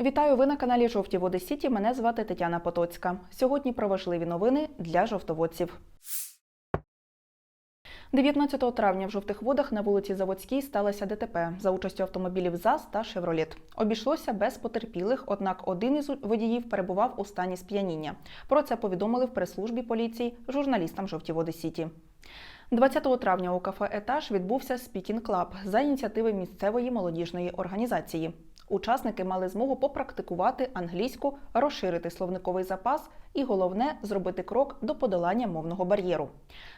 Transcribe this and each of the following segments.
Вітаю! Ви на каналі Жовті Води Сіті. Мене звати Тетяна Потоцька. Сьогодні про важливі новини для жовтоводців. 19 травня в жовтих водах на вулиці Заводській сталося ДТП за участю автомобілів ЗАЗ та Шевроліт. Обійшлося без потерпілих, однак один із водіїв перебував у стані сп'яніння. Про це повідомили в прес-службі поліції журналістам Жовті Води Сіті. 20 травня у кафе Етаж відбувся Спікінг Клаб за ініціативи місцевої молодіжної організації. Учасники мали змогу попрактикувати англійську, розширити словниковий запас і головне зробити крок до подолання мовного бар'єру.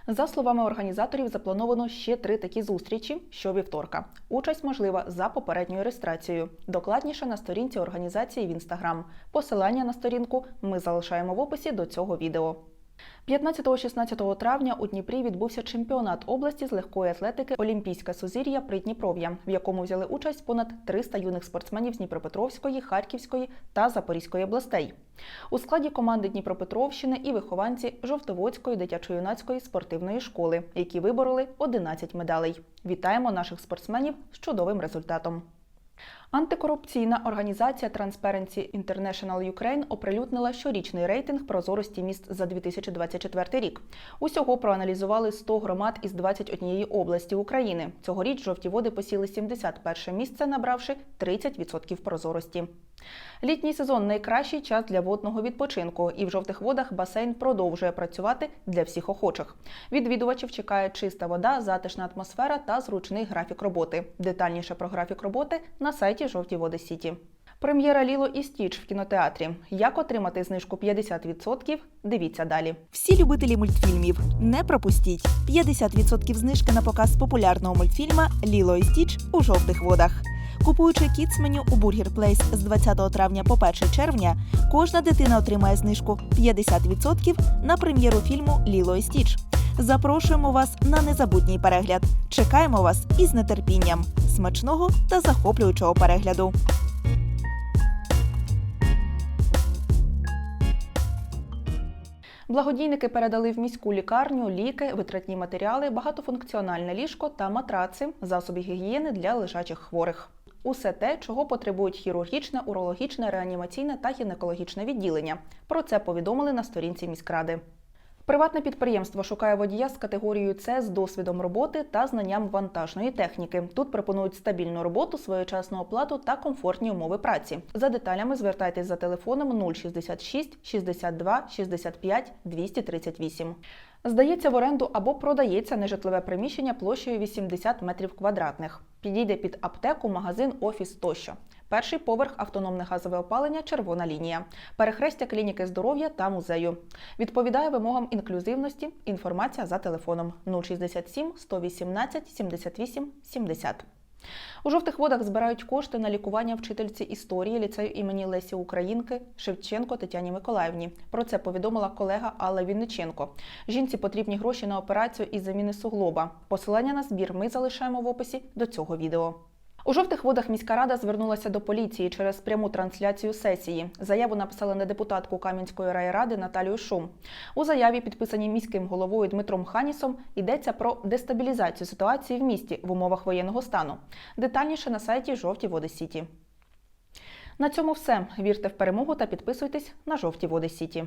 За словами організаторів, заплановано ще три такі зустрічі щовівторка. Участь можлива за попередньою реєстрацією. Докладніше на сторінці організації в інстаграм. Посилання на сторінку ми залишаємо в описі до цього відео. 15-16 травня у Дніпрі відбувся чемпіонат області з легкої атлетики Олімпійське сузір'я Придніпров'я, в якому взяли участь понад 300 юних спортсменів з Дніпропетровської, Харківської та Запорізької областей. У складі команди Дніпропетровщини і вихованці Жовтоводської дитячо-юнацької спортивної школи, які вибороли 11 медалей. Вітаємо наших спортсменів з чудовим результатом. Антикорупційна організація Transparency International Ukraine оприлюднила щорічний рейтинг прозорості міст за 2024 рік. Усього проаналізували 100 громад із 21 області України. Цьогоріч жовті води посіли 71 місце, набравши 30% прозорості. Літній сезон найкращий час для водного відпочинку, і в жовтих водах басейн продовжує працювати для всіх охочих. Відвідувачів чекає чиста вода, затишна атмосфера та зручний графік роботи. Детальніше про графік роботи на сайті Жовті Води Сіті. Прем'єра Ліло і Стіч в кінотеатрі. Як отримати знижку 50%? Дивіться далі. Всі любителі мультфільмів, не пропустіть 50% знижки на показ популярного мультфільма Ліло і Стіч у жовтих водах. Купуючи кіц меню у Burger Place з 20 травня по 1 червня, кожна дитина отримає знижку 50% на прем'єру фільму Ліло і Стіч. Запрошуємо вас на незабутній перегляд. Чекаємо вас із нетерпінням. Смачного та захоплюючого перегляду. Благодійники передали в міську лікарню ліки, витратні матеріали, багатофункціональне ліжко та матраци, засоби гігієни для лежачих хворих. Усе те, чого потребують хірургічне, урологічне, реанімаційне та гінекологічне відділення. Про це повідомили на сторінці міськради. Приватне підприємство шукає водія з категорією С з досвідом роботи та знанням вантажної техніки. Тут пропонують стабільну роботу, своєчасну оплату та комфортні умови праці. За деталями звертайтесь за телефоном 066 62 65 238. Здається в оренду або продається нежитлове приміщення площею 80 метрів квадратних. Підійде під аптеку, магазин, офіс тощо. Перший поверх автономне газове опалення, червона лінія, перехрестя клініки здоров'я та музею. Відповідає вимогам інклюзивності. Інформація за телефоном 067 118 78 70. У жовтих водах збирають кошти на лікування вчительці історії ліцею імені Лесі Українки Шевченко Тетяні Миколаївні. Про це повідомила колега Алла Вінниченко. Жінці потрібні гроші на операцію із заміни суглоба. Посилання на збір ми залишаємо в описі до цього відео. У жовтих водах міська рада звернулася до поліції через пряму трансляцію сесії. Заяву написала на депутатку Кам'янської райради Наталію Шум. У заяві, підписаній міським головою Дмитром Ханісом, йдеться про дестабілізацію ситуації в місті в умовах воєнного стану. Детальніше на сайті Жовті Води Сіті. На цьому все. Вірте в перемогу та підписуйтесь на Жовті Води Сіті.